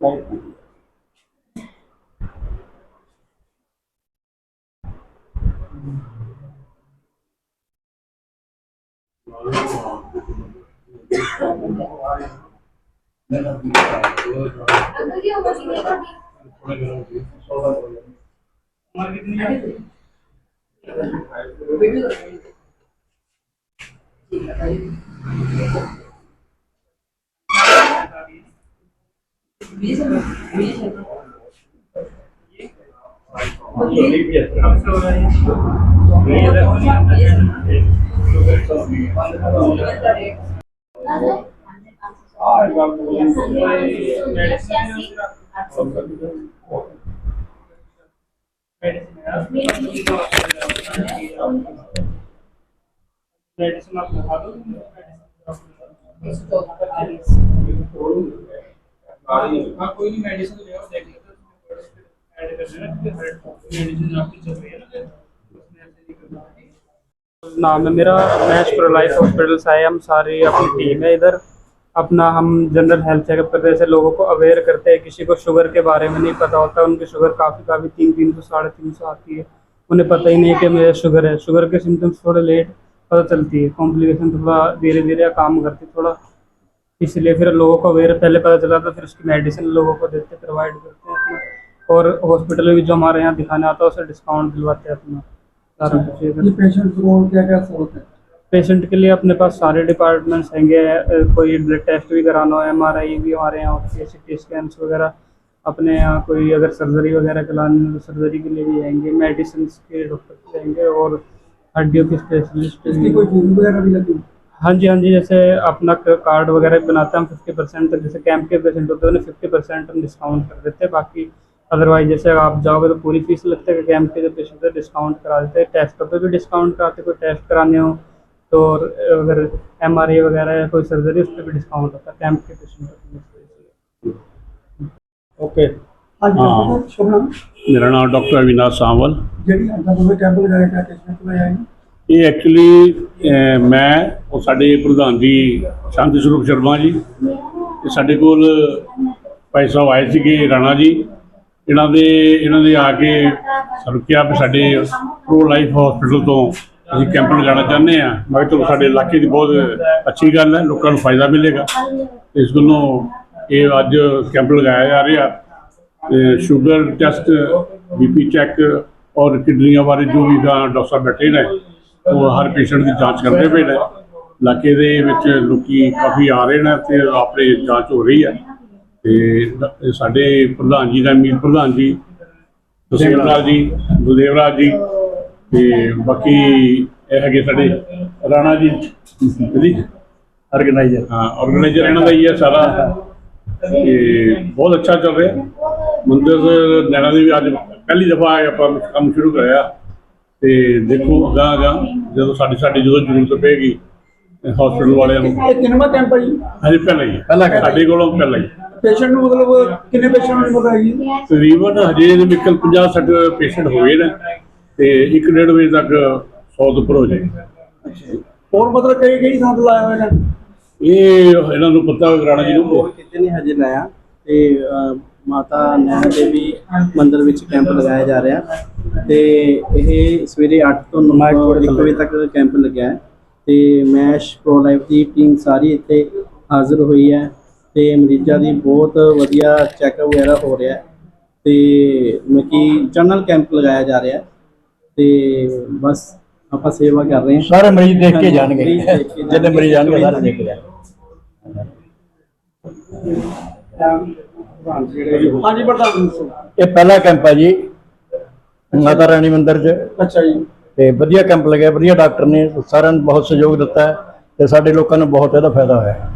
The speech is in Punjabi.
statement. Thank you. ਉਮਰ ਕਿੰਨੀ ਹੈ ਮੈਡੀਸਨ ਆਪ ਲਗਾ ਦੋ हाँ। कोई नहीं मेडिसिन ले आओ देख लेते ऐड कर देना क्योंकि हर मेडिसिन आपकी चल रही है ना उसमें ऐसे नहीं करना नाम है। मेरा मैच प्रो लाइफ हॉस्पिटल से आए हम सारी अपनी टीम है इधर। अपना हम जनरल हेल्थ चेकअप करते हैं जैसे लोगों को अवेयर करते हैं किसी को शुगर के बारे में नहीं पता होता उनकी शुगर काफ़ी काफ़ी तीन तीन सौ साढ़े तीन सौ आती है। उन्हें पता ही नहीं कि मुझे शुगर है। शुगर के सिम्टम्स थोड़े लेट पता चलती है कॉम्प्लिकेशन थोड़ा धीरे धीरे काम करती थोड़ा इसलिए फिर लोगों को अवेयर पहले पता चला था फिर उसकी मेडिसिन लोगों को देते प्रोवाइड करते हैं अपना। और हॉस्पिटल में भी जो हमारे यहाँ दिखाने आता है उसे डिस्काउंट दिलवाते हैं अपना। सारा। पेशेंट को क्या क्या सहूलत है? पेशेंट के लिए अपने पास सारे डिपार्टमेंट्स हैंगे कोई ब्लड टेस्ट भी कराना हो एम आर आई भी हमारे यहाँ होती है सी टी स्कैन वगैरह। अपने यहाँ कोई अगर सर्जरी वगैरह करानी हो तो सर्जरी के लिए भी आएँगे मेडिसिन के डॉक्टर भी आएँगे और हड्डियों के स्पेशलिस्ट कोई वगैरह भी लगी हाँ जी हाँ जी जैसे अपना कार्ड वगैरह बनाते हैं हम फिफ्टी परसेंट तक जैसे कैंप के पेशेंट होते हैं उन्हें फिफ्टी परसेंट हम डिस्काउंट कर देते हैं बाकी अदरवाइज़ जैसे आप जाओगे तो पूरी फ़ीस लगती है कैंप के जो पेशेंट है डिस्काउंट करा देते हैं टेस्टों पर भी डिस्काउंट कराते कोई टेस्ट कराने हो तो अगर एम वगैरह या कोई सर्जरी उस पर भी डिस्काउंट होता है कैंप के पेशेंट ਓਕੇ हाँ जी हाँ। डॉक्टर अविनाश नाम ਇਹ ਐਕਚੁਅਲੀ ਮੈਂ ਉਹ ਸਾਡੇ ਪ੍ਰਧਾਨ ਜੀ ਸ਼ਾਂਤੀ ਸਰੂਪ ਸ਼ਰਮਾ ਜੀ, ਤੇ ਸਾਡੇ ਕੋਲ ਭਾਈ ਸਾਹਿਬ ਆਏ ਸੀਗੇ, ਰਾਣਾ ਜੀ। ਇਹਨਾਂ ਦੇ ਇਹਨਾਂ ਦੇ ਆ ਕੇ ਸਾਨੂੰ ਕਿਹਾ ਵੀ ਸਾਡੇ ਪ੍ਰੋ ਲਾਈਫ ਹਸਪੀਟਲ ਤੋਂ ਅਸੀਂ ਕੈਂਪ ਲਗਾਉਣਾ ਚਾਹੁੰਦੇ ਆ ਮੈਂ ਕਿਹਾ ਸਾਡੇ ਇਲਾਕੇ ਦੀ ਬਹੁਤ ਅੱਛੀ ਗੱਲ ਹੈ, ਲੋਕਾਂ ਨੂੰ ਫਾਇਦਾ ਮਿਲੇਗਾ। ਇਸ ਵੱਲੋਂ ਇਹ ਅੱਜ ਕੈਂਪ ਲਗਾਇਆ ਜਾ ਰਿਹਾ। ਤੇ ਸ਼ੂਗਰ ਟੈਸਟ ਬੀਪੀ ਚੈੱਕ ਔਰ ਕਿਡਨੀਆਂ ਬਾਰੇ ਜੋ ਵੀ ਡਾਕਟਰ ਬੈਠੇ ਨੇ ਉਹ ਹਰ ਪੇਸ਼ੈਂਟ ਦੀ ਜਾਂਚ ਕਰਦੇ ਪਏ ਨੇ। ਇਲਾਕੇ ਦੇ ਵਿੱਚ ਲੋਕੀ ਕਾਫੀ ਆ ਰਹੇ ਨੇ ਤੇ ਆਪਣੇ ਜਾਂਚ ਹੋ ਰਹੀ ਹੈ। ਤੇ ਸਾਡੇ ਪ੍ਰਧਾਨ ਜੀ ਦਾ ਮੀਤ ਪ੍ਰਧਾਨ ਜੀ ਤਸੀਮ ਲਾਲ ਜੀ ਗੁਰਦੇਵ ਰਾਜ ਜੀ ਤੇ ਬਾਕੀ ਇਹ ਹੈਗੇ ਸਾਡੇ ਰਾਣਾ ਜੀ। ਜੀ ਆਰਗੇਨਾਈਜ਼ਰ ਹਾਂ ਆਰਗੇਨਾਈਜ਼ਰ ਇਹਨਾਂ ਦਾ ਹੀ ਹੈ ਸਾਰਾ। ਤੇ ਬਹੁਤ ਅੱਛਾ ਚੱਲ ਰਿਹਾ। ਮੰਦਰ ਨੈਣਾ ਦੇ ਵੀ ਅੱਜ ਪਹਿਲੀ ਦਫਾ ਆਪਾਂ ਕੰਮ ਸ਼ੁਰੂ ਕਰਿਆ। ਤੇ ਦੇਖੋ ਅਗਾਂਹ ਅਗਾਂਹ ਜਦੋਂ ਸਾਡੀ ਸਾਡੀ ਜਦੋਂ ਜ਼ਰੂਰਤ ਪਏਗੀ ਹਸਪੀਟਲ ਵਾਲਿਆਂ ਨੂੰ। ਇਹ ਕਿੰਨਵਾਂ ਕੈਂਪ ਹੈ ਜੀ ਹਜੇ ਪਹਿਲਾਂ ਹੀ ਹੈ। ਸਾਡੇ ਕੋਲੋਂ ਪਹਿਲਾਂ ਹੀ ਪੇਸ਼ੈਂਟ ਨੂੰ ਮਤਲਬ ਕਿੰਨੇ ਪੇਸ਼ੈਂਟ ਨੂੰ ਪਤਾ ਹੈ ਜੀ? ਤਕਰੀਬਨ ਹਜੇ ਇਹਦੇ ਵਿੱਚ 50 60 ਪੇਸ਼ੈਂਟ ਹੋ ਗਏ ਨੇ ਤੇ 1.5 ਵਜੇ ਤੱਕ 100 ਤੋਂ ਉੱਪਰ ਹੋ ਜਾਏ ਹੋਰ ਮਤਲਬ ਕਈ ਕਈ ਥਾਂ ਤੇ ਲਾਇਆ ਹੋਇਆ ਨੇ? ਇਹ ਇਹਨਾਂ ਨੂੰ ਪਤਾ ਕਰਾਣਾ ਜੀ। ਨੂੰ ਕਿਤੇ ਨਹੀਂ ਹਜੇ ਲਾਇਆ ਤੇ ਅ, ਮਾਤਾ ਨੈਣਾ ਦੇਵੀ ਮੰਦਿਰ ਵਿੱਚ ਕੈਂਪ ਲਗਾਇਆ ਜਾ ਰਿਹਾ ਤੇ ਇਹ ਸਵੇਰੇ 8 ਤੋਂ 9 ਵਜੇ ਤੱਕ ਕੈਂਪ ਲੱਗਿਆ ਹੈ ਤੇ ਮੈਸ਼ ਪ੍ਰੋ ਲਾਈਫ ਦੀ ਟੀਮ ਸਾਰੀ ਇੱਥੇ ਹਾਜ਼ਰ ਹੋਈ ਹੈ ਤੇ ਮਰੀਜ਼ਾਂ ਦੀ ਬਹੁਤ ਵਧੀਆ ਚੈੱਕਅਪ ਵਗੈਰਾ ਹੋ ਰਿਹਾ ਹੈ ਤੇ ਮਕੀ ਜਨਰਲ ਕੈਂਪ ਲਗਾਇਆ ਜਾ ਰਿਹਾ ਤੇ ਬਸ ਆਪਾਂ ਸੇਵਾ ਕਰ ਰਹੇ ਹਾਂ। ਸਾਰੇ ਮਰੀਜ਼ ਦੇਖ ਕੇ ਜਾਣਗੇ। ਜਿੰਨੇ ਮਰੀਜ਼ ਆਣਗੇ ਸਾਰੇ ਦੇਖ ਕੇ ਜਾਣਗੇ। ਹਾਂਜੀ ਪ੍ਰਧਾਨ ਜੀ। ਦੱਸੋ। ਇਹ ਪਹਿਲਾ ਕੈਂਪ ਹੈ ਜੀ ਮਾਤਾ ਰਾਣੀ ਮੰਦਿਰ 'ਚ। ਅੱਛਾ ਜੀ। ਤੇ ਵਧੀਆ ਕੈਂਪ ਲੱਗਿਆ ਵਧੀਆ ਡਾਕਟਰ ਨੇ ਸਾਰਿਆਂ ਨੂੰ ਬਹੁਤ ਸਹਿਯੋਗ ਦਿੱਤਾ ਹੈ ਤੇ ਸਾਡੇ ਲੋਕਾਂ ਨੂੰ ਬਹੁਤ ਇਹਦਾ ਫਾਇਦਾ ਹੋਇਆ ਹੈ।